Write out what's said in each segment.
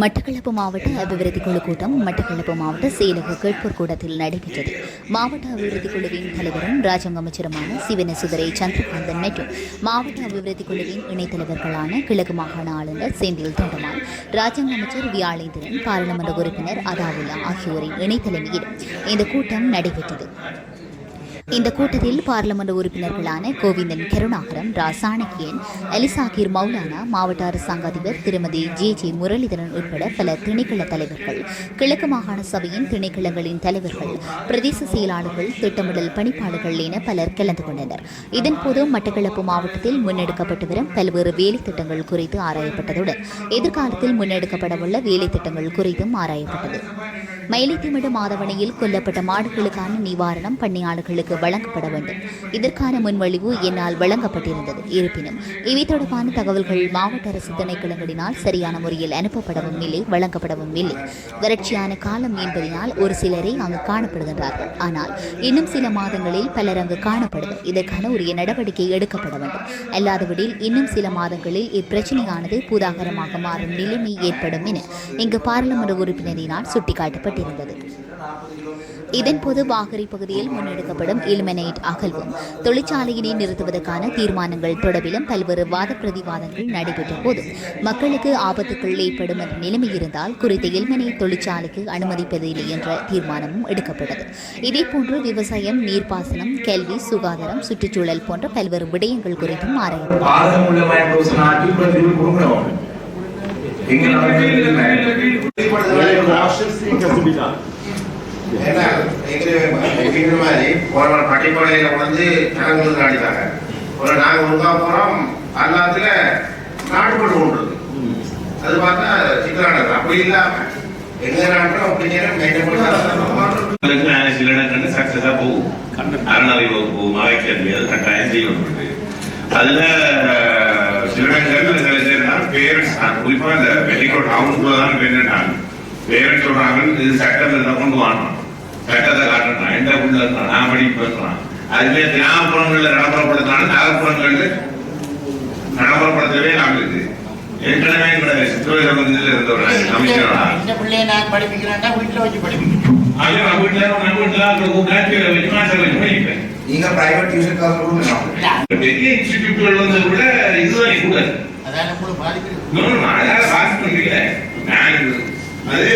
மட்டக்களப்பு மாவட்ட அபிவிருத்தி குழு கூட்டம் மட்டக்களப்பு மாவட்ட செயலக கேட்போர் கூடத்தில் நடைபெற்றது. மாவட்ட அபிவிருத்தி குழுவின் தலைவரும் ராஜாங்க அமைச்சருமான சிவன சுதரை சந்திரகாந்தன் மற்றும் மாவட்ட அபிவிருத்தி குழுவின் இணைத் தலைவர்களான கிழக்கு மாகாண ஆளுநர் செந்தில் தொண்டமான் ராஜாங்க அமைச்சர் வியாழேந்திரன் பாராளுமன்ற உறுப்பினர் அதாவுல்லா ஆகியோரின் இணைத் தலைமையில் இந்த கூட்டம் நடைபெற்றது. இந்த கூட்டத்தில் பாராளுமன்ற உறுப்பினர்களான கோவிந்தன் கருணாகரன் ரா சாணக்கியன் எலிசாகிர் மௌலானா மாவட்ட அரசாங்க அதிபர் திருமதி ஜே. ஜே. முரளிதரன் உட்பட பல திணைக்கள தலைவர்கள் கிழக்கு மாகாண சபையின் திணைக்களங்களின் தலைவர்கள் பிரதேச செயலாளர்கள் திட்டமிடல் பணிப்பாளர்கள் என பலர் கலந்து கொண்டனர். இதன்போது மட்டக்களப்பு மாவட்டத்தில் முன்னெடுக்கப்பட்டு வரும் பல்வேறு வேலை திட்டங்கள் குறித்து ஆராயப்பட்டதுடன் எதிர்காலத்தில் முன்னெடுக்கப்படவுள்ள வேலை திட்டங்கள் குறித்தும் ஆராயப்பட்டது. மயிலைத்திமிடு மாதவணையில் கொல்லப்பட்ட மாடுகளுக்கான நிவாரணம் பண்ணையாளர்களுக்கு வழங்கப்பட வேண்டும். இதற்கான முன்வழிவு என்னால் வழங்கப்பட்டிருந்தது. இருப்பினும் இவை தொடர்பான தகவல்கள் மாவட்ட அரசு திணைக்களங்களினால் சரியான முறையில் அனுப்பப்படவும் இல்லை வழங்கப்படவும் இல்லை. வறட்சியான காலம் என்பதனால் ஒரு சிலரே அங்கு காணப்படுகின்றார்கள். ஆனால் இன்னும் சில மாதங்களில் பலர் அங்கு காணப்படுவர் இதற்கான உரிய நடவடிக்கை எடுக்கப்பட வேண்டும். அல்லாதபடியில் இன்னும் சில மாதங்களில் இப்பிரச்சனையானது பூதாகரமாக மாறும் நிலைமை ஏற்படும் என இங்கு பாராளுமன்ற உறுப்பினரினால் சுட்டிக்காட்டப்பட்டிருந்தது. இதன்போது வாகரை பகுதியில் முன்னெடுக்கப்படும் இல்மெனைட் அகழ்வும் தொழிற்சாலையினை நிறுத்துவதற்கான தீர்மானங்கள் தொடர்பிலும் பல்வேறு வாத பிரதிவாதங்கள் நடைபெற்ற போது மக்களுக்கு ஆபத்துக்கள் ஏற்படும் என்ற நிலைமை இருந்தால் குறித்த இல்மெனைட் தொழிற்சாலைக்கு அனுமதிப்பதில்லை என்ற தீர்மானமும் எடுக்கப்பட்டது. இதேபோன்று விவசாயம் நீர்ப்பாசனம் கல்வி சுகாதாரம் சுற்றுச்சூழல் போன்ற பல்வேறு விடயங்கள் குறித்தும் ஆராயப்பட்டது ஏன்னா எங்க இருக்கிற மாதிரி போன பட்டிப்பாளையில வந்து ஜனங்களுக்கு அடித்தாங்க ஒரு நாங்க ஒழுங்கா போறோம் அல்லாத்துல நாட்டுப்பட்டு கொண்டுருது அது பார்த்தா சிக்கலானது அப்படி இல்லாம எங்க நாட்டிலும் அப்படி நேரம் மெயின்டைன் பண்ணி சில இடங்கள்ல சக்சஸா போகும் அறநறை வகுப்பு மறைக்கல்வி அது கட்டாயம் செய்யப்பட்டு அதுல சில இடங்கள் பேரண்ட்ஸ் குறிப்பாக இந்த வெள்ளிக்கோட் டவுனுக்குள்ள தான் என்னட்டாங்க பேரண்ட்ஸ் சொல்றாங்க இது சட்டத்தை கொண்டு வாங்கணும் சட்டத்தை காட்டணும் எந்த உள்ள இருக்கலாம் நான் பேசுறான் அதுவே கிராமப்புறங்கள்ல நடைமுறைப்படுத்தினாலும் நகர்ப்புறங்கள்ல நடைமுறைப்படுத்தவே நாங்கள் இருக்கு. ஏற்கனவே எங்களோட சித்துவ சம்பந்தத்தில் இந்த பிள்ளைய நான் படிப்பிக்கிறேன்னா வீட்டுல வச்சு படிப்பிக்கிறேன் அது நம்ம வீட்டுல நம்ம வீட்டுல அந்த பிளாக்ல வச்சு மாஸ்டர் வச்சு படிப்பேன். நீங்க பிரைவேட் டியூஷன் கிளாஸ் கொடுங்க பெரிய இன்ஸ்டிடியூட்கள் வந்து கூட இதுதான் கூட அழகாக பாஸ் பண்ணல நான் அது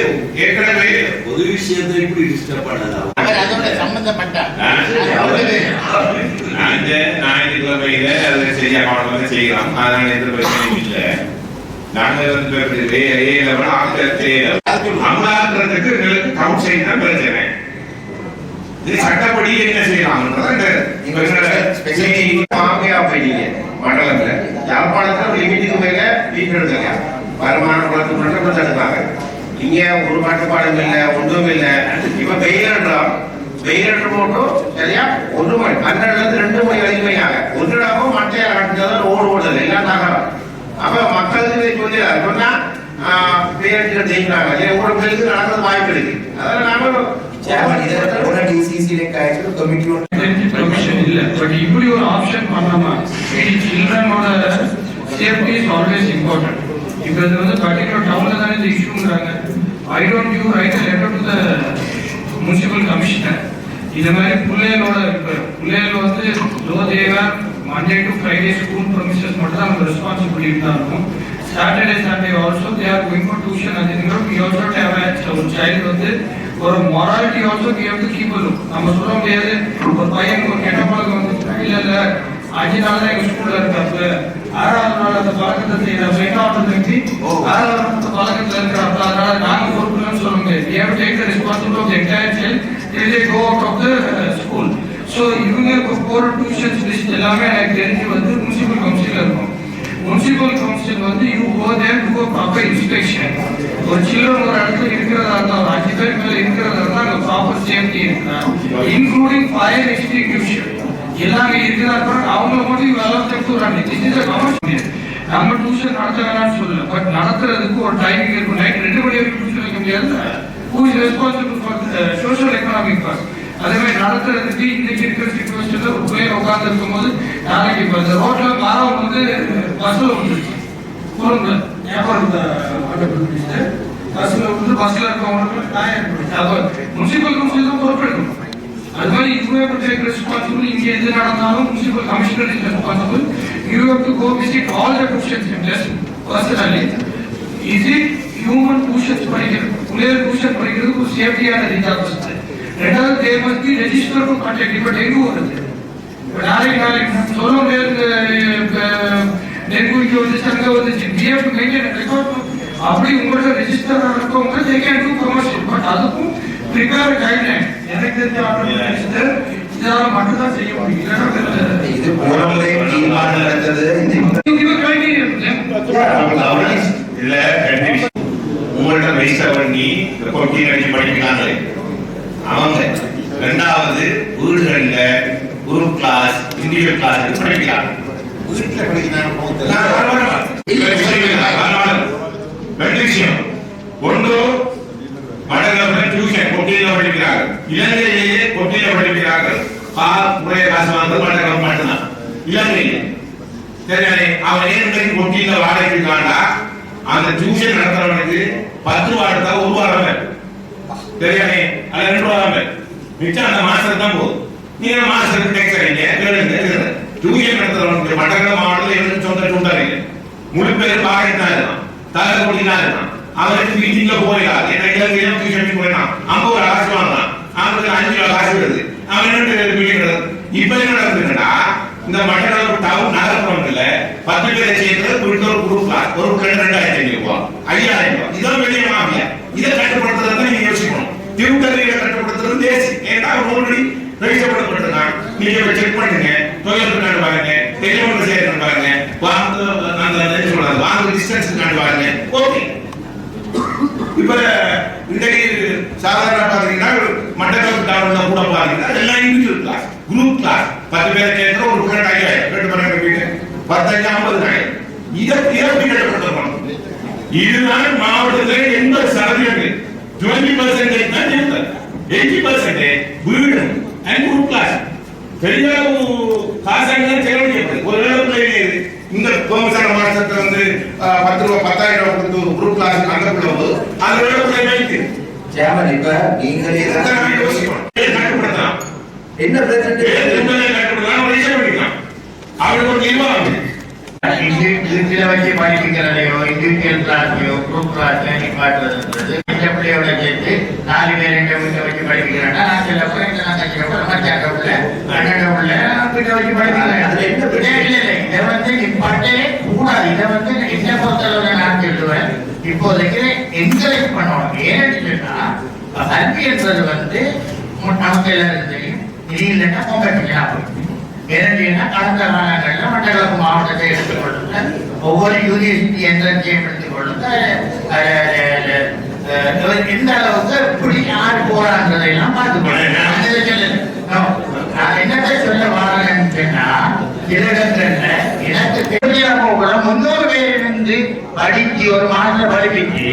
ஏற்கனவே ஒரு விஷயத்தை இப்படி டிஸ்டர்ப் பண்ணலாம்? ஞாயிற்றுக்கிழமையில அதை சரியா கவனம் செய்யலாம். அதனால எந்த பிரச்சனையும் இல்லை. நாங்க வந்து அமலாக்குறதுக்கு எங்களுக்கு கவுன்சிலிங் தான் பிரச்சனை. இது சட்டப்படி என்ன செய்யலாம்ன்றத மாமையா போயிட்டீங்க மண்டலத்துல. யாழ்ப்பாணத்துல லிமிட்டுக்கு மேல வீட்டு எடுக்கலையா வருமான குளத்துக்கு மட்டும் எடுத்தாங்க இங்க ஒரு கட்டுப்பாடும் இல்ல ஒன்றும் இல்ல. இப்ப வெயிலன்றோம் வெயிலன்று போட்டும் சரியா? ஒரு மணி. பன்னெண்டுல இருந்து ரெண்டு மணி வரைக்குமையாக. ஒன்றிடாம மட்டையா கட்டுறது ஓடு ஓடுதல் எல்லாம் தகரம் அப்ப மக்களுக்கு இதை சொல்லி சொன்னா பேரண்ட்கள் ஜெயிக்கிறாங்க. ஏன் உங்களோட பிள்ளைக்கு நடக்கிறது வாய்ப்பு இருக்கு. அதனால ஒன்று இல்ல. பட் இப்படி ஒரு ஆப்ஷன் பண்ணாம சில்ட்ரனோட சேஃப்டி இஸ் ஆல்வேஸ் இம்பார்ட்டன்ட் இப்போ இது வந்து பர்டிகுலர் டவுனில் தானே இந்த இஷ்யூங்கிறாங்க I don't you write letter to the municipal commissioner இது மாதிரி பிள்ளைகளோட இப்போ பிள்ளைகள் வந்து லோ தேவர் Monday to Friday school premises மட்டும் தான் நம்ம ரெஸ்பான்சிபிலிட்டி தான் இருக்கும். Saturday Sunday also they are going for tuition அதுங்கிறோம் we also have ஒரு சைல்டு வந்து ஒரு morality also we have to keep look நம்ம சொல்ல முடியாது. ஒரு பையன் ஒரு கெட்ட பழக்கம் வந்து இல்லை இல்லை. அஞ்சு நாள் தான் எங்கள் ஸ்கூலில் இருக்காப்பு ஆறாவது நாள் அந்த பழக்கத்தை செய்யறாப்பு எட்டாவது திருப்பி ஆறாவது நாள் அந்த பழக்கத்துல இருக்கிறாப்பு அதனால நாங்க பொறுப்புலன்னு சொல்ல முடியாது we have to take the responsibility of the entire child till they go out of the uh, school so இவங்க இப்போ போற டியூஷன்ஸ் லிஸ்ட் எல்லாமே எனக்கு தெரிஞ்சு வந்து முனிசிபல் கவுன்சில் இருக்கும் முனிசிபல் கவுன்சில் வந்து you go there to go proper inspection ஒரு சில்ட்ரன் ஒரு இடத்துல இருக்கிறதா இருந்தா ஒரு அஞ்சு பேர் மேல இருக்கிறதா இருந்தா அங்க ப்ராப்பர் சேஃப்டி இருக்கா இன்க்ளூடிங் ஃபயர் எக்ஸ்டிங்யூஷன் எல்லாமே அப்புறம் அவங்கள மட்டும் வளர்த்து எடுத்துறாங்க திஸ் இஸ் கவர்மெண்ட் நம்ம டியூஷன் நடத்த வேணாம்னு சொல்லல. பட் நடத்துறதுக்கு ஒரு டைமிங் இருக்கும். நைட் ரெண்டு மணி வரைக்கும் டியூஷன் வைக்க முடியாது who is responsible for social economic part அதே மாதிரி நடத்துறதுக்கு இன்னைக்கு இருக்கிற சுச்சுவேஷன்ல ஒரு பிள்ளைங்க உட்கார்ந்து இருக்கும்போது நாளைக்கு இப்போ இந்த ரோட்ல மரம் வந்து பஸ்ல வந்துருச்சு ஆட்டோபிடிச்சு பஸ்ஸில் வந்து பஸ்ஸில் இருக்கவங்களுக்கு அப்போ முனிசிபல் கவுன்சில் தான் பொறுப்பெடுக்கணும். அது மாதிரி இதுவே டேக் ரெஸ்பான்சிபிள் இங்கே எது நடந்தாலும் municipal commissioner is responsible you have to go visit all the tuition centres personally is it human tuitions படிக்கிறது பிள்ளைகள் டியூஷன் படிக்கிறது ஒரு சேஃப்டியான ரீதியாக ரீசார்ஜ் ரெண்டாவது they must be register to contact இப்போ டெங்கு வருது. இப்போ நாளைக்கு நாளைக்கு சொல்ல முடியாது டெங்குக்கு இங்கே வந்துச்சு. அங்கே வந்துச்சு பிஎஃப் மெயின்டைன் ரெக்கார்ட் அப்படி உங்களோட ரெஜிஸ்டர் இருக்கவங்க they can do promotion. But அதுக்கும் ப்ரிப்பேர் கைட்லைன் எனக்கு தெரிஞ்ச செய்ய முடியும். இது முறை தீர்மானம் நடந்தது. இதுல ரெண்டு விஷயம். உங்கள்ட்ட ரெஜிஸ்டர் பண்ணி கொட்டி அடிச்சு படிக்கிறாங்களே. அவங்க ரெண்டாவது வீடுகள்ல குரூப் கிளாஸ் இண்டிவிஜுவல் கிளாஸ் படிக்கிறாங்க. வீட்டுல படிக்கிறாங்க. ரெண்டு விஷயம். ஒன்று மடங்கள் டியூஷன் படிக்கிறார்கள் இலங்கையிலேயே கொட்டியில படிக்கிறார்கள் கா முறைய காசு வாங்க மடங்கள் மட்டும்தான். இலங்கையிலே சரியானே அவன் ஏன் இன்றைக்கு கொட்டியில வாடகை இருக்காண்டா அந்த டியூஷன் நடத்துறவனுக்கு பத்து ரூபா எடுத்தா ஒரு வாரம் வேணும். சரியானே அது ரெண்டு ரூபா வேணும். மிச்சம் அந்த மாசத்துக்கு தான் போகுது நீங்க மாசத்துக்கு டேக்ஸ் அடிங்க டியூஷன் நடத்துறவனுக்கு மடங்கள் மாவட்டத்தில் எனக்கு சொந்த சுண்டாரிங்க முழு பேர் பாகத்தான் இருக்கான். தலை கொடி இருக்கான். அவனுக்கு மீட்டிங்ல போயிடலாம் ஏன்னா இலங்கையில டியூஷனுக்கு போயிடலாம் ஐம்பது ரூபா காசு வாங்கலாம் அவனுக்கு அஞ்சு ரூபா காசு வருது. அவன் என்ன மீட்டிங் இப்ப என்ன நடக்குதுன்னா இந்த மட்டக்களப்பு டவுன் நகர்ப்புறங்கள்ல பத்து பேரை சேர்ந்து குறித்த ஒரு குரூப் ஒரு ரெண்டு ரெண்டாயிரத்தி ஐநூறு ரூபாய். ஐயாயிரம் ரூபாய். இதான் வெளியே மாமியா இதை கட்டுப்படுத்துறது தான் நீங்க யோசிக்கணும். திருத்தறியை கட்டுப்படுத்துறது தேசி ஏன்னா ஆல்ரெடி ரெஜிஸ்டர்படுத்தப்பட்டிருக்கான் நீங்க செக் பண்ணுங்க. தொகை இருக்கான்னு பாருங்க. தெரியவங்க சேர்க்கணும் பாருங்க. வாங்க அந்த என்ன வாங்க டிஸ்டன்ஸ் இருக்கான்னு பாருங்க. ஓகே இப்ப இன்றைக்கு சாதாரண பாத்தீங்கன்னா மண்டபம் டவுன்ல கூட பாத்தீங்கன்னா எல்லாம் இண்டிவிஜுவல் கிளாஸ் குரூப் கிளாஸ் பத்து பேர் சேர்ந்து ஒரு பன்னெண்டு ஐயாயிரம். ரெண்டு பன்னெண்டு வீடு. பத்தஞ்சு ஐம்பதுனாயிரம் இதை இறப்பி கட்டப்பட்டிருக்கணும் இதுதான் மாவட்டத்தில் எண்பது சதவீதம். டுவெண்ட்டி பர்சன்டேஜ் தான் இருந்தது எயிட்டி பர்சன்டேஜ் வீடு அண்ட் குரூப் கிளாஸ் பெரிய காசாங்க செலவழிக்கப்படுது ஒரு இடத்துல இந்த கோமசார மாசத்துல வந்து அஹ், பத்து ரூபா பத்தாயிரம் ரூபாய் கொடுத்து ஒரு குரூப் கிளாஸ் அங்க போது அந்த இடத்துல வைத்து சேமன் இப்ப நீங்களே இதை தான் நாங்க யோசிக்கணும். ஏன் கட்டுப்படுத்தலாம்? என்ன ஏன் பிரச்சனை உண்மையிலே கட்டுப்படுத்தலாம்? ஒரு விஷயம் பண்ணிக்கலாம். அவருக்கு ஒரு நிர்வாகம் இருக்கு. வீட்டுல வச்சு படிப்பிக்கிறதையோ இண்டிவிஜுவல் கிளாஸ்லயோ குரூப் கிளாஸ்ல நிப்பாட்டுறது இந்த பிள்ளையோட சேர்த்து நாலு பேர் எங்க வீட்டை வச்சு படிப்பிக்கிறேன்னா நான் சில பிள்ளைங்க நான் கட்சிக்கப்ப மச்சாக்க பிள்ளை அண்ணன் பிள்ளை வீட்டை வச்சு படிப்பிக்கிறேன் அதுல என்ன பிரச்சனை? இல்ல இல்ல. இதை வந்து நிப்பாட்டே கூடாது. இதை வந்து என்ன பொறுத்தளவுல நான் சொல்லுவேன். இப்போதைக்கு என்கரேஜ் பண்ணணும். ஏன்னு சொன்னா கல்வின்றது வந்து நமக்கு எல்லாருக்கும் தெரியும். இது இல்லைன்னா பொங்கல் ஏன்னா கடந்த காலங்களில் மட்டக்களப்பு மாவட்டத்தை எடுத்துக்கொள்ளுங்க. ஒவ்வொரு யூனிவர்சிட்டி என்ட்ரன்ஸையும் எடுத்துக்கொள்ளுங்க. அது- அது- அது, அஹ், எந்த அளவுக்கு எப்படி யார் பார்த்துக்கொள்ளுங்க. சொல்லல. No. நான் என்னத்தை சொல்ல வரேன்னு சொன்னா இடங்கள்ல எனக்கு தெரியாம கூட முன்னூறு பேர் இருந்து படிச்சு ஒரு மாற்றம் படிப்பிச்சு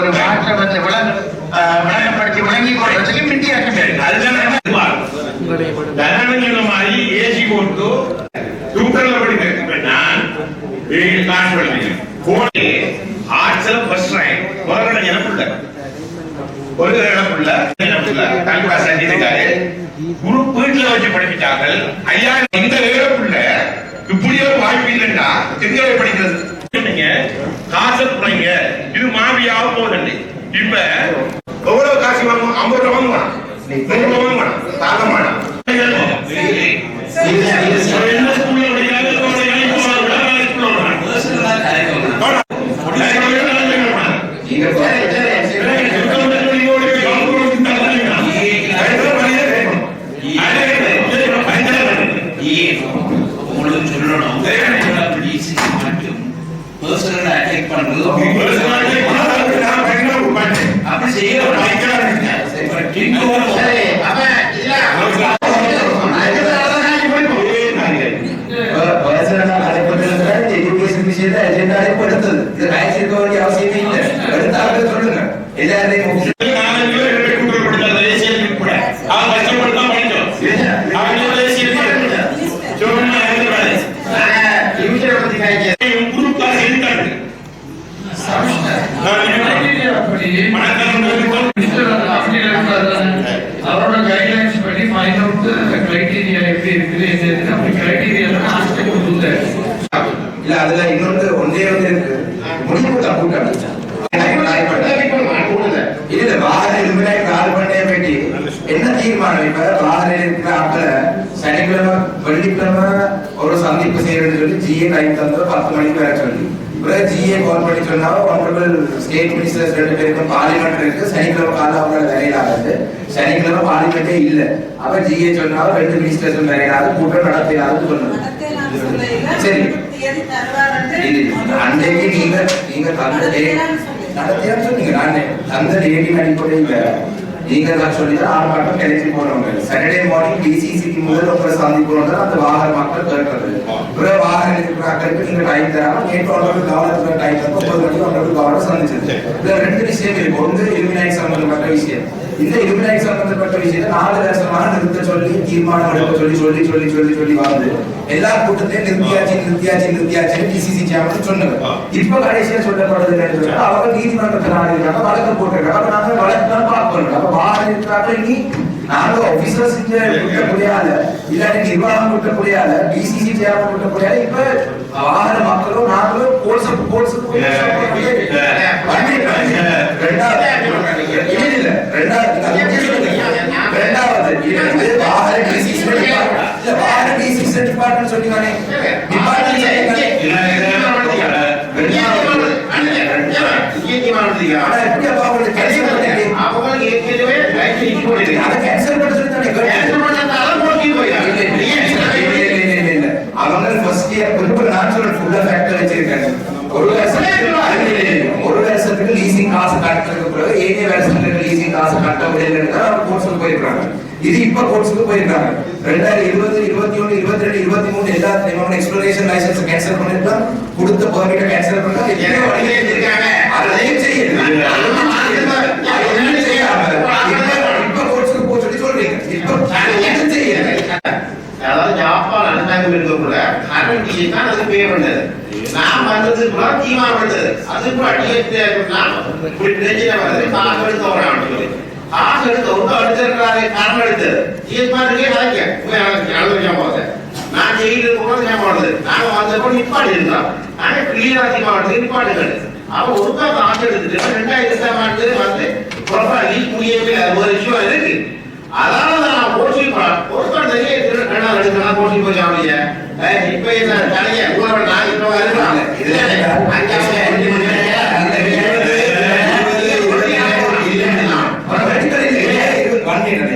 ஒரு மாற்றம் வந்து விளங்க விளங்கப்படுத்தி விளங்கி கொள்றதுக்கு வித்தியாசம் இருக்கு. அதுதான் நிர்வாகம். மாதிரி ஏசி போட்டு படிக்கிறேன் நான். காசு போனே எனக்குள்ள ஒரு எனக்குள்ள எனக்குள்ள கல்வா குரூப் வீட்டுல வச்சு படிப்பிச்சார்கள் ஐயா இந்த வேலைக்குள்ள இப்படி ஒரு வாய்ப்பு இல்லைன்னா எங்க படிக்கிறது. நீங்க குறைங்க இது மாவியாக போகுது இப்ப எவ்வளவு காசு வாங்குவோம் ஐம்பது ரூபா வாங்குவான் நூறு ரூபா வாங்குவான் தாங்க மாட்டான் என்ன ஸ்கூல்ல படிக்கிறாங்க personal ஆ கலைக்கலாம். நீங்க ஏன் உங்களுக்கு சொல்லணும் DCC மட்டும் personal ஆ attack பண்றது அப்படி செய்யணும். இப்ப டிங்கு சரி, அப்ப இதுல பர்சனலா அழைப்பதில் எஜுகேஷன் விஷயத்தை அஜெண்டாலே படுத்தது இது ரைட்ஸ் வேண்டிய அவசியமே இல்லை எடுத்தாங்க சொல்லுங்க எல்லாரையும் டிவிஷனை பத்தி காய்ச்சி அதுல இன்னொன்று ஒன்றே ஒன்று இருக்கு முடிவு தான் கூட்டம் இல்ல வாகன இருமுறை கால் பண்ணே வேண்டி என்ன தீர்மானம் இப்ப வாகன இருக்கிற ஆட்கள சனிக்கிழமை வெள்ளிக்கிழமை ஒரு சந்திப்பு செய்யறதுன்னு சொல்லி ஜிஏ டைம் தந்தோம் பத்து மணிக்கு வர சொல்லி பிறகு ஜிஏ கால் பண்ணி சொன்னா ஒன்றபிள் ஸ்டேட் ரெண்டு பேருக்கும் பார்லிமெண்ட் இருக்கு. சனிக்கிழமை காலம் அவங்களோட வேலையிலாகுது சனிக்கிழமை பார்லிமெண்டே இல்ல. அப்ப ஜிஏ சொன்னாலும் ரெண்டு மினிஸ்டர்ஸ் வேலையிலாது கூட்டம் நடத்தினாலும் சொன்னது சரி. அன்றைக்கு நீங்க நீங்க தந்த டே- நடத்தியான்னு சொன்னீங்க. நான் தந்த டேட்டின் அடிப்படையில். நீங்க சொல்லிதான் ஆர்ப்பாட்டம் கிளம்பி போறவங்க. சாட்டர்டே மார்னிங் டிசிசிக்கு முதல் உங்களை சந்திப்போம் அந்த வாகன மக்கள் கேட்கறது பிறகு வாகன இருக்கிறாக்களுக்கு நீங்க டைம் தராம நேற்று ஒன்றரை கவனத்துல டைம் தரப்போ ஒன்பது மணிக்கு ஒன்றரை கவனம் சந்திச்சது இதுல ரெண்டு விஷயம் இருக்கு. ஒன்று இருமினாய் சம்பந்தப்பட்ட விஷயம். இந்த இருமினாய் சம்பந்தப்பட்ட விஷயத்தை நாலு வருஷமா நிறுத்த சொல்லி தீர்மானம் எடுக்க சொல்லி சொல்லி சொல்லி சொல்லி சொல்லி வந்து எல்லா கூட்டத்தையும் நிறுத்தியாச்சு நிறுத்தியாச்சு நிறுத்தியாச்சு டிசிசி சேர்மன் சொன்னது. இப்ப கடைசியா சொல்லப்படுறது என்னன்னு சொன்னா, அவங்க நீதிமன்றத்தில் நாடிருக்காங்க வழக்கு போட்டிருக்காங்க அப்ப நாங்க வழக்கு தான் பார்க்கணும். அப்ப வாகனம் இருக்கிறாங்க நாங்க ஆபீசர்ஸ் குட்ட முடியாது இல்லாட்டி நிர்வாகம் குட்ட முடியாது டிசிசி சேர்மன் குட்ட முடியாது இப்ப வாகன மக்களும் நாங்களும் கோர்ஸ் கோர்ஸ் ரெண்டாவது இல்ல ரெண்டாவது ரெண்டாவது இது வந்து வாகன டிசிசி இல்ல வாகன டிசிசி டிபார்ட்மெண்ட் சொன்னீங்க ஆனா எப்படி அப்ப அவங்களுக்கு கேன்சல் பண்ணி அவங்களுக்கு ஏற்கனவே இஷ்யூ அதை கேன்சல் சொல்லி தானே கேன்சல் பண்ணதால போட்டி போயிட்டாங்க அவங்க ஃபர்ஸ்ட் இயர் இப்ப நான் சொல்றேன் ஃபுல்லா ஃபேக்டர் வச்சிருக்காங்க ஒரு வருஷத்துக்கு ஒரு வருஷத்துக்கு லீசிங் காசு கட்டுறதுக்கு பிறகு ஏழே வருஷத்துக்கு லீசிங் காசு கட்ட முடியலன்னு கோர்ஸுக்கு போயிருக்காங்க இது இப்ப கோர்ஸுக்கு போயிருக்காங்க ரெண்டாயிரம் இருபது இருபத்தி ஒண்ணு இருபத்தி ரெண்டு இருபத்தி மூணு எல்லா எக்ஸ்ப்ளோரேஷன் லைசன்ஸ் கேன்சல் பண்ணிருக்கான் கொடுத்த பர்மிட்டை கேன்சல் பண்ணா எத்தனை வழியே இருக்காங்க அதையும் செய்யல அதையும் செய்யாம இப்ப இப்ப கோர்ஸுக்கு போக சொல்லி சொல்றீங்க இப்ப எதுவும் செய்யல அதாவது ஜாப்பான் அரசாங்கம் இருக்கக்குள்ள கரண்ட் தான் அது பே பண்ணது நான் வந்தது கூட தீர்மானம் பண்ணது அது கூட அடியே இப்படி பிரச்சனை வருது காசு எடுத்து வரான் காசு எடுத்து ஒன்று அடிச்சிருக்கிறாரு கரண்ட் எடுத்தது தீர்மானத்துக்கே கலைக்க நல்ல ஞாபகம் நான் ஜெயிலுக்கு போனது ஞாபகம் வருது நாங்க வந்தப்போ நிப்பாடி இருந்தோம் நாங்க கிளியராசி மாவட்டத்துக்கு நிப்பாடுகள் அவ ஒருக்கா காசு எடுத்துட்டு ரெண்டாயிரத்தி ஆண்டு வந்து ப்ரொஃபைல் லீக் முடியவே ஒரு விஷயம் இருக்கு அதனால நான் போட்டி ஒருத்தர் நிறைய திருடனா எடுக்கலாம் போட்டி போய் அவளைய இப்ப என்ன தலைய ஊரை நான் இப்ப வருவாங்க இதுல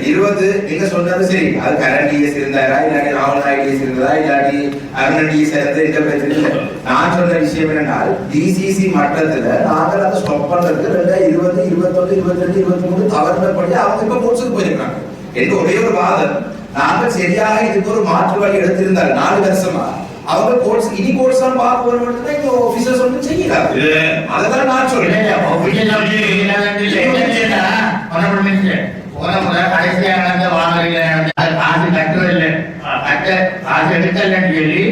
இருபது, நீங்க சொன்னது சரி. அது கரண்ட் டிஎஸ் இருந்தாரா இல்லாட்டி டிஎஸ் இருந்ததா இல்லாட்டி அருணன் டிஎஸ் இருந்து எந்த பிரச்சனை இல்லை. நான் சொன்ன விஷயம் என்னன்னால் டிசிசி மட்டத்துல நாங்கள் அதை ஸ்டாப் பண்றதுக்கு ரெண்டாயிரம் இருபது இருபத்தொன்னு இருபத்தி ரெண்டு இருபத்தி மூணு தவறுபடி அவங்க இப்ப கோர்ஸுக்கு போயிருக்காங்க. எனக்கு ஒரே ஒரு வாதம். நாங்கள் சரியாக இதுக்கு ஒரு மாற்று வழி எடுத்திருந்தால் நாலு வருஷமா? அவங்க கோர்ஸ் இனி கோர்ஸ் தான் பார்க்க வரும் இங்க ஆபீசர்ஸ் ஒன்றும் செய்யலாம் அதெல்லாம் நான் சொல்றேன். கடைசியாக நடந்த வாங்கல காசு கட்டுறதில்லை கட்ட காசு எடுக்கலன்னு சொல்லி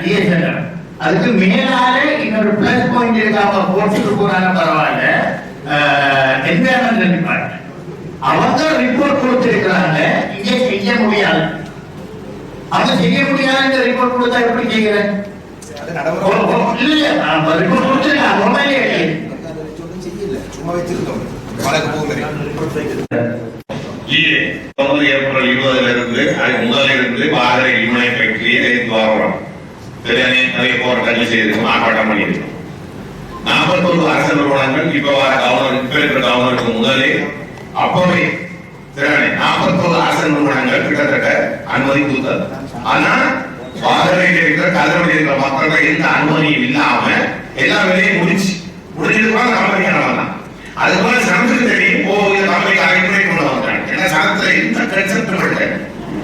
டிஎஸ்எல் அதுக்கு மேலால இன்னொரு பிளஸ் பாயிண்ட் இருக்காம கோர்ஸுக்கு போறாங்க பரவாயில்ல. என்விரான்மெண்டல் டிபார்ட்மெண்ட் அவங்க ரிப்போர்ட் கொடுத்திருக்கிறாங்க. இங்கே செய்ய முடியாது. அவங்க செய்ய முடியாதுன்ற ரிப்போர்ட் கொடுத்தா எப்படி செய்கிறேன்? ஓ, ஓ, இல்ல இல்ல ரிப்போர்ட் கொடுத்துருக்காங்க மொபைலே சும்மா வச்சிருக்கோம் வழக்கு ஏப்ரல் இருபதுல இருந்து முதல்ல இருந்து வாகன இமனை ஃபேக்டரியை எடுத்து வரோம் சரியானே நிறைய போராட்டங்கள் செய்திருக்கோம் ஆர்ப்பாட்டம் பண்ணியிருக்கோம். நாற்பத்தொரு அரசு நிறுவனங்கள் இப்ப வர கவர்னர் இப்ப இருக்கிற கவர்னருக்கு முதலே அப்பவே சரியானே நாற்பத்தொரு அரசு நிறுவனங்கள் கிட்டத்தட்ட அனுமதி கொடுத்தது. ஆனா வாகனையில் இருக்கிற கதிரவடி இருக்கிற மக்கள்கிட்ட எந்த அனுமதியும் இல்லாம எல்லா வேலையும் முடிச்சு. முடிஞ்சது கூட கம்பெனியான அது போல சனத்துக்கு தெரியும் ஓ இந்த கம்பெனி அரைமுறை கொண்டு வந்தாங்க. ஏன்னா சனத்துல எந்த கன்செப்ட் இல்லை.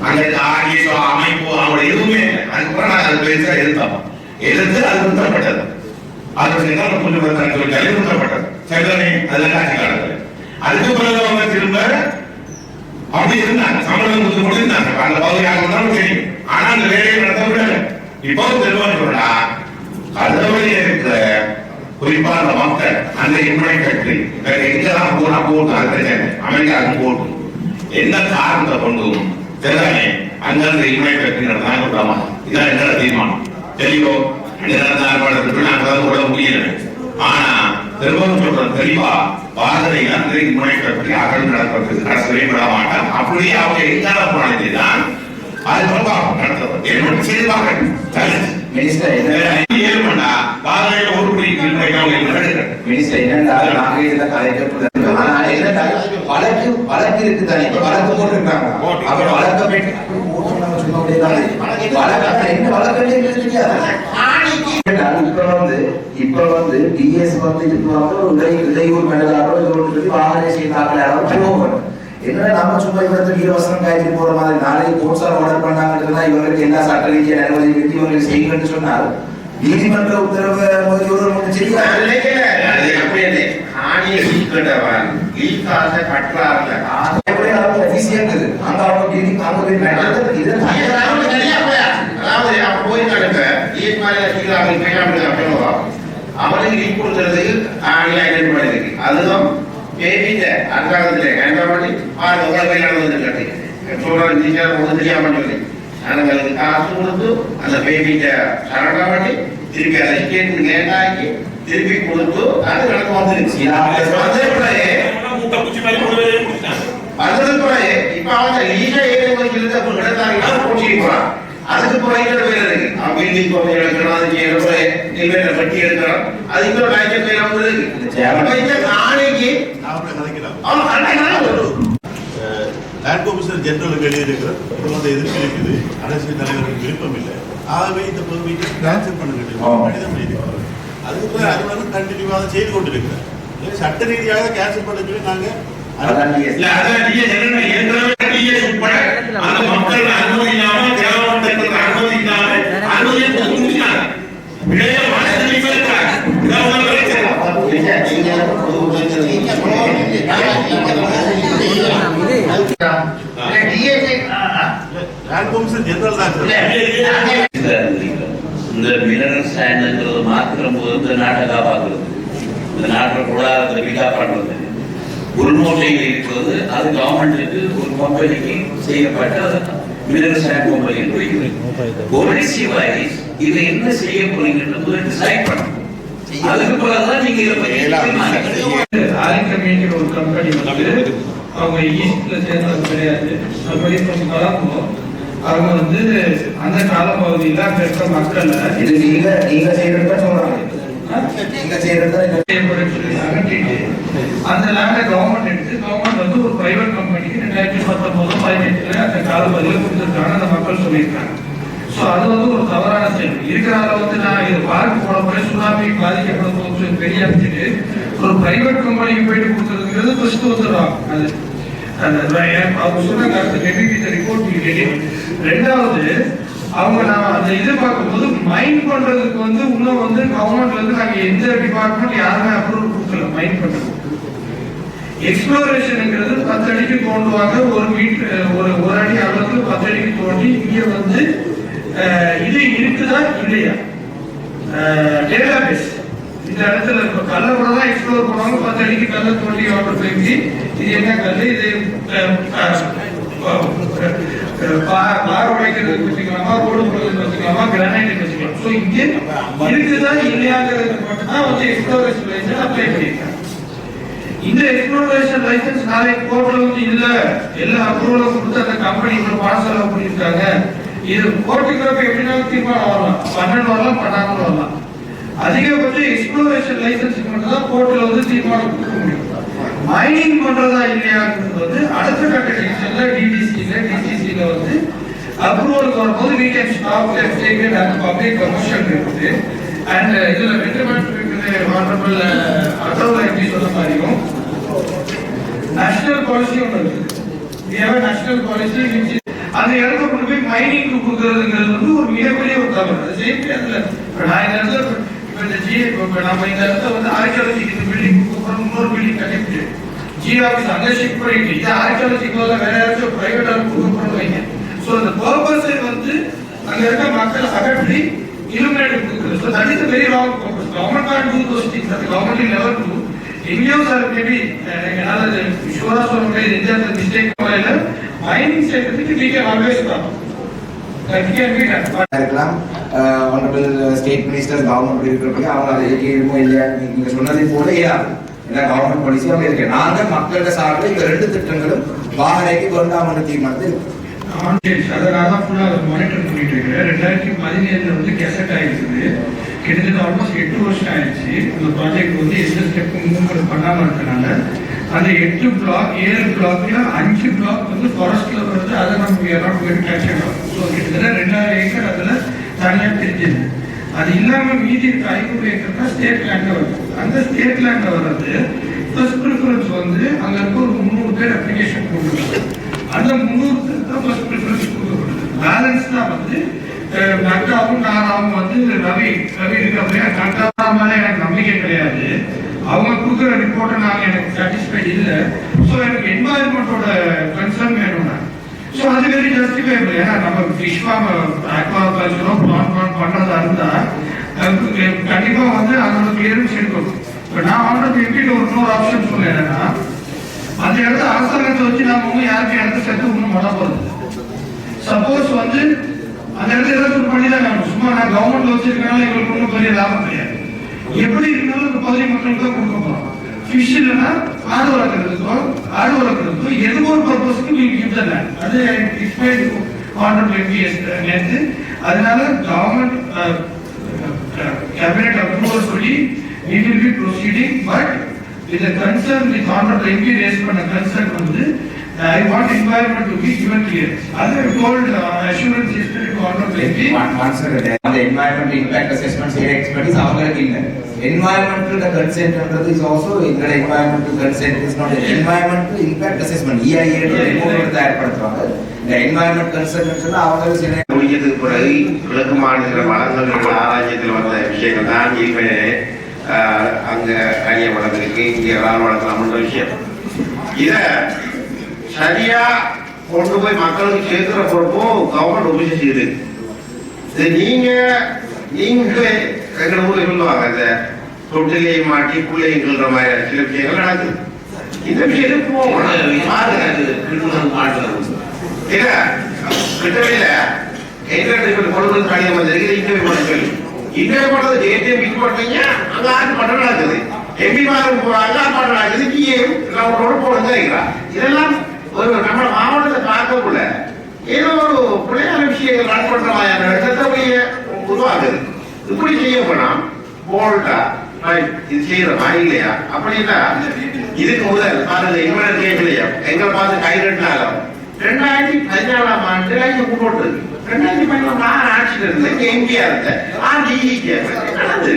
அங்க ஆர்எஸ் அமைப்பு அவங்களோட எதுவுமே இல்லை. அதுக்கப்புறம் நான் அது பேச எதிர்த்தோம் எதிர்த்து அது உத்தரப்பட்டது அது நிலம் கொஞ்சம் வந்தாங்க சொல்லி அது நிறுத்தப்பட்டது சரிதானே அதெல்லாம் ஆட்சி காலத்தில் அதுக்கு பிறகு அவங்க திரும்ப அப்படி இருந்தாங்க சம்பளம் கொடுத்து இருந்தாங்க அந்த பகுதி யாருக்கு தெரியும் ஆனா அந்த வேலையை நடத்த முடியல இப்போ தெளிவாக சொல்லா இருக்கிற குறிப்பா அந்த மக்கள் அந்த இன்மை கட்டி வேற எங்கெல்லாம் போனா போட்டும் அது அமெரிக்காவுக்கு போட்டும் என்ன காரணத்தை கொண்டும் சரிதானே அங்க அந்த இன்மை கட்டி நடந்தாங்க இதான் என்னோட தீர்மானம். தெளிவோ? நிரந்தர நாங்கள் வந்து முடியல ஆனா திரும்பவும் சொல்றோம் தெளிவா? பாரதிய அன்றைக்கு முனைப்பட்டு அகல் நடப்பதற்கு கடைசியை விட மாட்டான். அப்படியே அவங்க எங்கால போனது தான் அது ரொம்ப நடத்துவது என்ன செய்து பார்க்கணும் மினிஸ்டர் என்ன? ஏழு மண்டா பாரதிய ஒரு நடக்கிறது மினிஸ்டர் என்னடா நாங்க இதுல கலைக்க ஆனா என்னடா வழக்கு வழக்கு இருக்கு தானே. இப்ப வழக்கு போட்டுருக்காங்க. அப்ப வழக்க போயிட்டு. வழக்கு என்ன வழக்கு தெரியாது. இப்ப வந்து இப்ப வந்து டிஎஸ் வந்து இதுக்கு வந்து இடை இடையூறு மேலாளரோ இது செய்தாக்களாரோ போகணும் என்ன நம்ம சும்மா இவரத்துக்கு இலவசம் காய்ச்சி போற மாதிரி? நாளைக்கு கோர்சார் ஆர்டர் பண்ணாங்கன்னா இவங்களுக்கு என்ன சட்ட ரீதியான அனுமதி பெற்று இவங்களுக்கு செய்யுங்கன்னு சொன்னால் நீதிமன்ற உத்தரவு இவர்கள் செய்ய. அங்க அவங்க அங்க போய் அதாவது அவன் போயிருக்கானுங்க லீக் மேல கீழாக கையாண்டு அப்படின்னா அவனுக்கு கொடுக்கறது ஆணி ஐடென்டி பண்ணிருக்கு அதுவும் பேபிட்ட அன்றாடத்துல என்ன பண்ணி பாருங்க உங்களை கையாண்டு வந்துருக்காட்டி சொல்றது டீச்சர் ஒன்றும் தெரியாம சொல்லி நாங்களுக்கு காசு கொடுத்து அந்த பேபிட்ட சரண்டா பண்ணி திருப்பி அதை ஸ்டேட்மெண்ட் லேட் ஆக்கி திருப்பி கொடுத்து அது நடந்து வந்துருச்சு இப்ப அவங்க இருந்து அப்ப போறான். அதுக்கு இருக்கு. அவன் பில்டிங் கோப்பை எடுக்கணும் அதுக்கு ஏழு நிலையில பட்டி எடுக்கணும் அது இன்னொரு ஆயிரத்தி பேர் அவங்க இருக்கு நாளைக்கு லேண்ட் ஆஃபீஸர் ஜெனரலுக்கு எழுதியிருக்கிறார் இது வந்து எதிர்ப்பு இருக்குது அரசியல் தலைவருக்கு விருப்பம் இல்லை ஆகவே இந்த பகுதியை டிரான்ஸ்ஃபர் பண்ண வேண்டும் கடிதம் எழுதியிருக்கிறார் அதுக்கு அலுவலகம் கண்டினியூவாக செய்து கொண்டிருக்கிறார் சட்ட ரீதியாக கேன்சல் பண்ண சொல்லி நாங்கள் அதான் DS. இல்ல அதான் டிஎஸ் என்ன ஏற்கனவே டிஎஸ் உட்பட அந்த மக்கள் அனுமதி இல்லாம தேவமண்டலத்துக்கு அனுமதி இல்லாம அனுமதியை கொடுத்து முடிச்சாங்க இளைய மனசு இருக்கிறாங்க இதான் உங்க பிரச்சனை லேண்ட் ஆஃபீஸர் ஜெனரல் தான் சார் இந்த மினரல் ஸ்டாண்டுங்கிறது மாத்திரம் போது இந்த நாட்டை காப்பாற்றுறது இந்த நாட்டில் பொருளாதாரத்தை பிகா பண்றது உள்நோட்டையில் இருக்கிறது அது கவர்மெண்ட்டுக்கு ஒரு கம்பெனிக்கு செய்யப்பட்ட மினரல் ஸ்டாண்ட் கம்பெனி புரியுது பாலிசி வைஸ் இதை என்ன செய்ய போறீங்கன்றது டிசைட் பண்ணும் அதுக்கு பிறகுதான் நீங்க இதை பத்தி தீர்மானிக்கணும். ஒரு கம்பெனி வந்து அவங்க ஈஸ்ட்ல சேர்ந்தது கிடையாது அப்படி கொஞ்சம் காலமும் அவங்க வந்து அந்த காலப்பகுதியில் அங்க இருக்க மக்கள் இது நீங்க நீங்க செய்யறதா சொல்றாங்க. நீங்க செய்யறதா அகற்றிட்டு அந்த லேண்டை கவர்மெண்ட் எடுத்து கவர்மெண்ட் வந்து ஒரு பிரைவேட் கம்பெனிக்கு ரெண்டாயிரத்தி பத்தொன்பது பதினெட்டுல அந்த காலப்பகுதியில் கொடுத்துருக்காங்க அந்த மக்கள் சொல்லியிருக்காங்க. ஸோ அது வந்து ஒரு தவறான செயல் இருக்கிறால வந்து நான் இது பார்க்க போன போய் சுனாமி பாதிக்கப்படும் போது அமைச்சிட்டு ஒரு பிரைவேட் கம்பெனிக்கு போயிட்டு கொடுத்துருக்கிறது கிறிஸ்துவத்துறாங்க அது அந்த ஏன் அவங்க சொன்னாங்க அந்த டெபிட் ரிப்போர்ட் ரெண்டாவது அவங்க நான் அந்த இது பார்க்கும்போது மைண்ட் பண்றதுக்கு வந்து இன்னும் வந்து கவர்மெண்ட்ல இருந்து நாங்க எந்த டிபார்ட்மெண்ட் யாருமே அப்ரூவல் கொடுக்கல மைண்ட் பண்றது எக்ஸ்ப்ளோரேஷன்ங்கிறது பத்து அடிக்கு தோண்டுவாங்க ஒரு மீட்டர் ஒரு ஒரு அடி அளவுக்கு பத்து அடிக்கு தோண்டி இங்கே வந்து அஹ், இது இருக்குதா இல்லையா? டேட்டா இந்த இடத்துல இப்போ கல்லை கூட தான் எக்ஸ்ப்ளோர் பண்ணுவாங்க பத்து அடிக்கு கல்லை தோண்டி வாட்டர் போயிடுச்சு இது என்ன கல் இது அஹ், அஹ், அஹ், பார் உடைக்கிறதுக்கு வச்சுக்கலாமா ரோடு போடுறதுக்கு வச்சுக்கலாமா கிரானைட் வச்சுக்கலாம்? ஸோ இங்கே இருக்குதா இல்லையாங்கிறது மட்டும் தான் வந்து எக்ஸ்ப்ளோரேஷன் லைசன்ஸ் அப்ளை பண்ணியிருக்காங்க. இந்த எக்ஸ்ப்ளோரேஷன் லைசன்ஸ் நாளைக்கு கோர்ட்ல வந்து இல்ல எல்லா அப்ரூவலும் கொடுத்து அந்த கம்பெனி இவ்வளவு பணம் செலவு இது கோர்ட்டுக்கு எப்படின்னா தீர்மானம் வரலாம். பன்னெண்டு வரலாம் பன்னெண்டு வரலாம். அதிகபட்சம் எக்ஸ்ப்ளோரேஷன் லைசன்ஸ் மட்டும் தான் கோர்ட்ல வந்து தீர்மானம் கொடுக்க முடியும். மைனிங் பண்றதா இல்லையாங்கிறது வந்து அடுத்த கட்ட டிசிஷன்ல டிடிசில டிசிசில வந்து அப்ரூவலுக்கு வரும்போது we can stop and take it as இருக்குது. அண்ட் இதுல ரெண்டு இருக்குது ஹானரபிள் அட்டோல uh, எப்படி சொன்ன மாதிரியும் நேஷனல் பாலிசி ஒன்று இருக்குது we have a அந்த இடத்த கொண்டு போய் மைனிங்க்கு கொடுக்கறதுங்கிறது வந்து ஒரு மிகப்பெரிய ஒரு தவறு. அது சேஃப்டி அதுல நான் இந்த இடத்துல இப்போ இந்த ஜிஏ இப்போ நம்ம இந்த இடத்துல வந்து ஆர்கியாலஜிக்கு இந்த பில்டிங் கொடுக்குறோம் இன்னொரு பில்டிங் கட்டிட்டு வேற யாராச்சும் பிரைவேட்டா கொடுக்குறோம் வைங்க. ஸோ அந்த பர்பஸை வந்து அங்க இருக்க மக்கள் அகற்றி illuminate கொடுக்குறது so that is very wrong purpose government can do those things அது கவர்மெண்ட் லெவல் டூ எங்கேயும் சார் மேபி என்னால் ஷூரா சொல்ல முடியாது எந்த மிஸ்டேக் இல்லை மைனிங் செய்யறதுக்கு we can always stop இருக்கலாம். ஒன்றபிள் ஸ்டேட் மினிஸ்டர் கவர்மெண்ட் இருக்கிறபடி அவங்க அதை ஏற்கனவே இல்லையா நீங்க சொன்னதை போல ஏறாது ஏன்னா கவர்மெண்ட் பாலிசி இருக்கு நாங்க மக்களோட சார்பில் இந்த ரெண்டு திட்டங்களும் வாகனைக்கு வேண்டாம் தீர்மானத்தை இருக்கு மானிட்டர் பண்ணிட்டு இருக்கிறேன். ரெண்டாயிரத்தி பதினேழுல வந்து கெசட் ஆயிடுச்சு கிட்டத்தட்ட ஆல்மோஸ்ட் எட்டு வருஷம் ஆயிடுச்சு. இந்த ப்ராஜெக்ட் வந்து எந்த ஸ்டெப்பும் மூவ்மெண்ட் பண்ணாமல் இருக்கனால அந்த எட்டு பிளாக் ஏழு பிளாக்ல அஞ்சு பிளாக் வந்து ஃபாரஸ்ட்ல வருது. அதை நம்ம எல்லாம் போய் ஸோ கிட்டத்தட்ட ரெண்டாயிரம் ஏக்கர் அதில் தனியாக அது இல்லாம மீதி இருக்க ஐநூறு ஏக்கர் தான் ஸ்டேட் லேண்ட்ல வரும் அந்த ஸ்டேட் லேண்ட்ல வர்றது ஃபர்ஸ்ட் ப்ரிஃபரன்ஸ் வந்து அங்க இருக்க ஒரு முந்நூறு பேர் அப்ளிகேஷன் கொடுக்குறாங்க அந்த முந்நூறு பேர் தான் ஃபர்ஸ்ட் ப்ரிஃபரன்ஸ் கொடுக்கப்படுது பேலன்ஸ் தான் வந்து நட்டாவும் நானாவும் வந்து ரவி ரவி இருக்க நட்டா மேலே எனக்கு நம்பிக்கை கிடையாது. அவங்க கொடுக்குற ரிப்போர்ட்டை நான் எனக்கு சாட்டிஸ்ஃபைட் இல்லை. ஸோ எனக்கு என்வாயன்மெண்ட்டோட கன்சர்ன் வேணும்னா ஸோ அது வெரி ஜஸ்டிஃபைபிள் ஏன்னா நம்ம ஃபிஷ் ஆக்வா கல்ச்சரோ ப்ளான் ப்ளான் பண்ணுறதா இருந்தால் கண்டிப்பாக வந்து அதோட கிளியரன்ஸ் எடுக்கணும். இப்போ நான் ஆல்ரெடி எப்படி ஒரு இன்னொரு ஆப்ஷன் சொன்னேன் என்னன்னா அந்த இடத்த அரசாங்கத்தை வச்சு நம்ம ஒன்றும் யாருக்கும் இடத்த சேர்த்து ஒன்றும் பண்ண போகிறது சப்போஸ் வந்து அந்த இடத்துல ஏதாச்சும் பண்ணி தான் வேணும். சும்மா நான் கவர்மெண்ட்ல வச்சிருக்கனால எங்களுக்கு ஒன்றும் பெரிய லாபம் கிடையாது. எப்படி இருந்தாலும் இந்த பகுதி மக்களுக்கு தான் கொடுக்க போறோம் ஃபிஷ் இல்லைன்னா ஆடு வளர்க்குறதுக்கோ ஆடு வளர்க்குறதுக்கோ எது ஒரு பர்பஸ்க்கு வில் கிவ் த லேண்ட் அது எக்ஸ்பிளைன் ஆர்டர் எம்பிஎஸ் நேற்று அதனால கவர்மெண்ட் கேபினெட் அப்ரூவல் சொல்லி we will be proceeding but with the concern the honorable MP raised பண்ண concern வந்து I want environment to be given clearance. அது I told uh, assurance yesterday to honorable MP. One second. அந்த environment impact assessment செய்யற expertise அவங்களுக்கு இல்ல. Environmental consentன்றது is also எங்களோட environmental consent is not a environmental impact assessment. EIA report எடுத்து தயார்படுத்துவாங்க. இந்த environment consent சொன்னா அவங்க சில முடிஞ்சதுக்கு பிறகு கிழக்கு மாநில வளங்கள் ஆராய்ச்சியத்தில் வந்த விஷயங்கள் தான் இனிமே அங்க கனிய வளர்ந்துருக்கு இங்க இறால் வளர்க்கலாம்ன்ற விஷயம் இத சரியா கொண்டு போய் மக்களுக்கு சேர்க்கிற பொறுப்பும் கவர்மெண்ட் செய்யுது இது நீங்க நீங்க எங்கட ஊர்ல சொல்லுவாங்க இந்த தொட்டிலையும் மாட்டி பிள்ளைங்கள்ன்ற மாதிரி சில விஷயங்கள் நடக்குது. இந்த விஷயத்துக்கு போகணும் கிட்டவையில இல்ல கொள்கை காரியம் வந்திருக்கு இன்டர்வியூ பண்ண சொல்லி இன்டர்வியூ பண்ணது டேட்டே பிக் பண்ணீங்க அங்க பட்டம் நடக்குது. எம்பி மாரும் போறாங்க ஆட்டு நடக்குது. பிஏம் எல்லாம் போடுங்க இதெல்லாம் ஒரு நம்ம மாவட்டத்தை பார்க்கக்குள்ள ஏதோ ஒரு பிள்ளையார விஷயங்கள் ரன் பண்ற மாதிரியான இடத்தை உருவாகுது இப்படி செய்ய போனா போல்டா இது செய்யறோமா இல்லையா? அப்படின்னா இதுக்கு முதல் பாருங்க இவங்க கேட்கலையா எங்களை பார்த்து கை கட்டினாலும் ரெண்டாயிரத்தி பதினாலாம் ஆண்டு இங்க கூட்டு ரெண்டாயிரத்தி பதினாலாம் நான் ஆட்சியில் இருந்தேன். எம்பியா இருந்தேன். நான் டிஇகே நடந்தது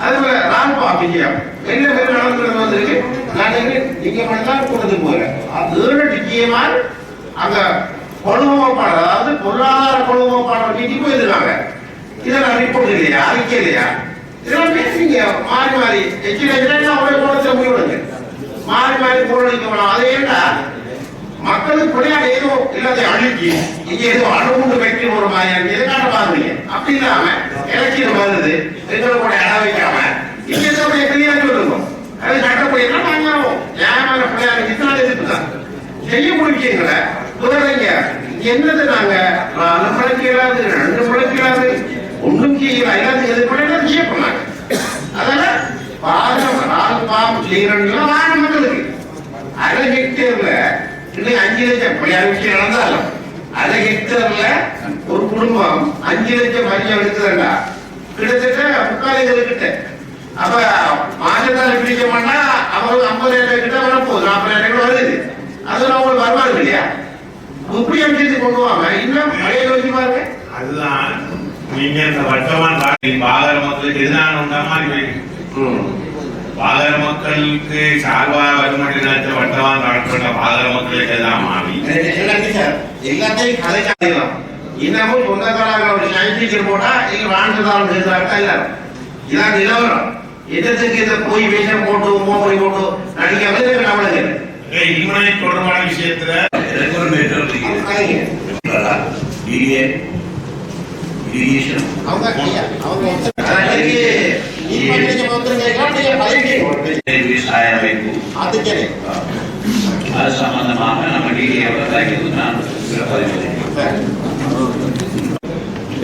அதுபோல ராம்பா விஜயம் என்ன பேர் நடந்துட்டு வந்திருக்கு? நான் இங்க நீங்க கொண்டு கொடுத்து போறேன் அது ஏழு டிக்கியமா அங்க கொழுவப்பாடு அதாவது பொருளாதார கொழுவப்பாடு நீட்டி போயிருக்காங்க. இதெல்லாம் ரிப்போர்ட் இல்லையா அறிக்கை இல்லையா இதெல்லாம் பேசுறீங்க மாறி மாறி எச்சில் அவரை போனத்தை முடிவிடுங்க மாறி மாறி பொருளிக்க வேணாம் அது ஏண்டா மக்களுக்கு பிள்ளையாட ஏதோ எல்லாத்தையும் அழுகி இங்க ஏதோ அணுகுண்டு வெற்றி ஒரு மாதிரி எதுக்காக பாருங்க அப்படி இல்லாம இலக்கியம் வருது எங்களை கூட வைக்காம இங்க இருக்கக்கூடிய கிளியாரி இருக்கும் அது சட்டப்படியா நாங்க நியாயமான பிள்ளையார இத்தனை எதிர்ப்பு தான் செய்ய முடிச்சீங்கள முதலைங்க என்னது நாங்க நாலு முளைக்கிறாது ரெண்டு முளைக்கிறாது ஒன்றும் செய்யல எல்லாத்தையும் எதிர்ப்பு எல்லாம் பண்ணாங்க அதெல்லாம் பாதம் நாலு பாம்பு செய்யறோம் வாங்க மக்களுக்கு அரை ஹெக்டேர்ல இன்னைக்கு அஞ்சு லட்சம் பிள்ளையார் விஷயம் நடந்தாலும் அரை ஹெக்டேர்ல ஒரு குடும்பம் அஞ்சு லட்சம் மஞ்சள் எடுக்குதுண்டா கிட்டத்தட்ட முக்கால் கிட்ட அப்ப மாசத்தால பிடிக்க மாட்டா அவங்களுக்கு ஐம்பதாயிரம் கிட்ட வரப்போகுது நாற்பதாயிரம் கூட வருது அது அவங்களுக்கு வருவாரு இல்லையா இப்படி அமைச்சது கொண்டு வாங்க இன்னும் பழைய யோசிச்சு அதுதான் இந்த வர்த்தமான் பாகர மக்களுக்கு எதிரான உண்டா மாதிரி பாகர மக்களுக்கு சார்பா வருமானம் வர்த்தமான் நடக்கிற பாகர மக்களுக்கு எதிராக மாறி. எல்லாத்தையும் கதைக்கலாம் இன்னமும் சொந்தக்காரங்க ஒரு சயின்டிஸ்ட் போட்டா இங்க வாழ்ந்துதான் இருக்கிறாங்க எல்லாரும் இதான் நிலவரம். எதற்கு இதை போய் வேஷம் போட்டு மோமொழி போட்டு நடிக்காம நம்மளுக்கு. இல்மனை தொடர்பான விஷயத்துல மேட்டர் இரியே இரிகேஷன் அவங்க அதுக்கே அது சம்பந்தமாக நம்ம டிடிஏ நான் பதிவு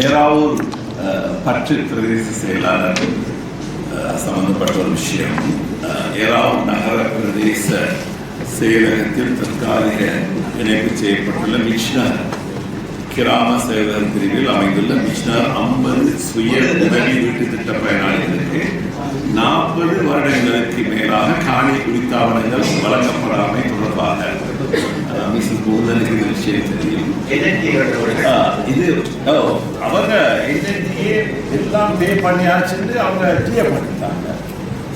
ஏராவூர் பற்று பிரதேச செயலாளர் சம்பந்தப்பட்ட ஒரு விஷயம். ஏராவூர் நகர பிரதேச செயலகத்தில் தற்காலிக இணைப்பு செய்யப்பட்டுள்ள மிஷனர் கிராம சேவகர் பிரிவில் அமைந்துள்ள மிஷனர் ஐம்பது சுய உதவி வீட்டு திட்ட பயனாளிகளுக்கு நாற்பது வருடங்களுக்கு மேலாக காணி குறித்தாவணங்கள் வழங்கப்படாமை தொடர்பாக அஹ், மிஸ்ஸஸ் பூதனுக்கு இந்த விஷயம் தெரியும். இது அவங்க என்னென்னையே எல்லாம் பே பண்ணியாச்சுன்னு அவங்க கிளியர் பண்ணிட்டாங்க.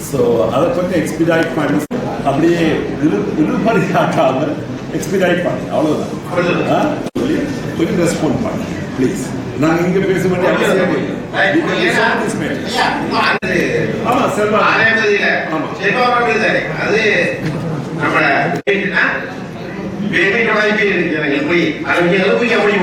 ஸோ அதை கொஞ்சம் எக்ஸ்பிடைட் பண்ணி அப்படியே இழு இழுபறி ஆக்காம எக்ஸ்பிடைட் பண்ணி அவ்வளோதான் கொஞ்சம் ரெஸ்பாண்ட் பண்ணுங்க ப்ளீஸ் நாங்கள் இங்கே பேச வேண்டிய அவசியம். ஆமா செல்வா. ஆமா. அது நம்ம பேமெண்ட் போய் அதை போய் அப்படி